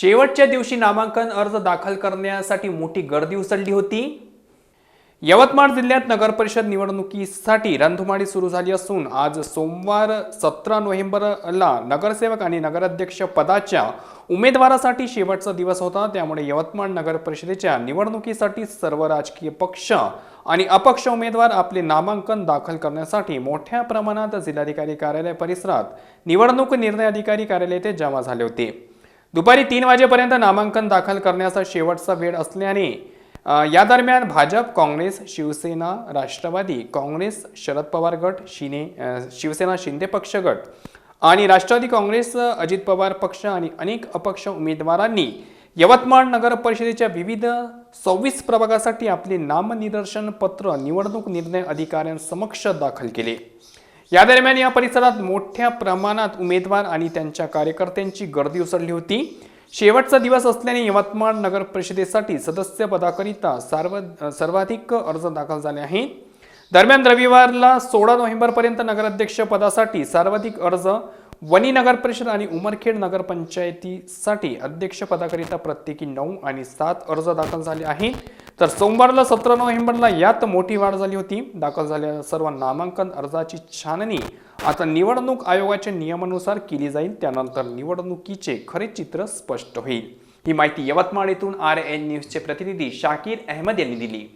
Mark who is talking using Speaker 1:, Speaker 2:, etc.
Speaker 1: शेवटच्या दिवशी नामांकन अर्ज दाखल करण्यासाठी मोठी गर्दी उसळली होती. यवतमाळ जिल्ह्यात नगरपरिषद निवडणुकीसाठी रणधुमाळी सुरू झाली असून आज सोमवार सतरा नोव्हेंबरला नगरसेवक आणि नगराध्यक्ष पदाच्या उमेदवारासाठी शेवटचा दिवस होता. त्यामुळे यवतमाळ नगर परिषदेच्या निवडणुकीसाठी सर्व राजकीय पक्ष आणि अपक्ष उमेदवार आपले नामांकन दाखल करण्यासाठी मोठ्या प्रमाणात जिल्हाधिकारी कार्यालय परिसरात निवडणूक निर्णय अधिकारी कार्यालय ते जमा झाले होते. दुपारी तीन वाजेपर्यंत नामांकन दाखल करण्याचा शेवटचा वेळ असल्याने या दरम्यान भाजप काँग्रेस शिवसेना राष्ट्रवादी काँग्रेस शरद पवार गट शिने शिवसेना शिंदे पक्ष गट आणि राष्ट्रवादी काँग्रेस अजित पवार पक्ष आणि अनेक अपक्ष उमेदवारांनी यवतमाळ नगर परिषदेच्या विविध सव्वीस प्रभागासाठी आपले नामनिदर्शन पत्र निवडणूक निर्णय अधिकाऱ्यांसमक्ष दाखल केले. या दरम्यान या परिसरात मोठ्या प्रमाणात उमेदवार आणि त्यांच्या कार्यकर्त्यांची गर्दी उसळली होती. शेवटचा दिवस असल्याने यवतमाळ नगर परिषदेसाठी सदस्य पदाकरिता सर्व सर्वाधिक अर्ज दाखल झाले आहेत. दरम्यान रविवारला सोळा नोव्हेंबरपर्यंत नगराध्यक्ष पदासाठी सर्वाधिक अर्ज वनी नगर परिषद आणि उमरखेड नगरपंचायतीसाठी अध्यक्षपदाकरिता प्रत्येकी नऊ आणि सात अर्ज दाखल झाले आहेत. तर सोमवारला सतरा नोव्हेंबरला यात मोठी वाढ झाली होती. दाखल झालेल्या सर्व नामांकन अर्जाची छाननी. आता निवडणूक आयोगाच्या नियमानुसार केली जाईल. त्यानंतर निवडणुकीचे खरे चित्र स्पष्ट होईल. ही माहिती यवतमाळ येथून आर एन न्यूजचे प्रतिनिधी शाकीर अहमद यांनी दिली.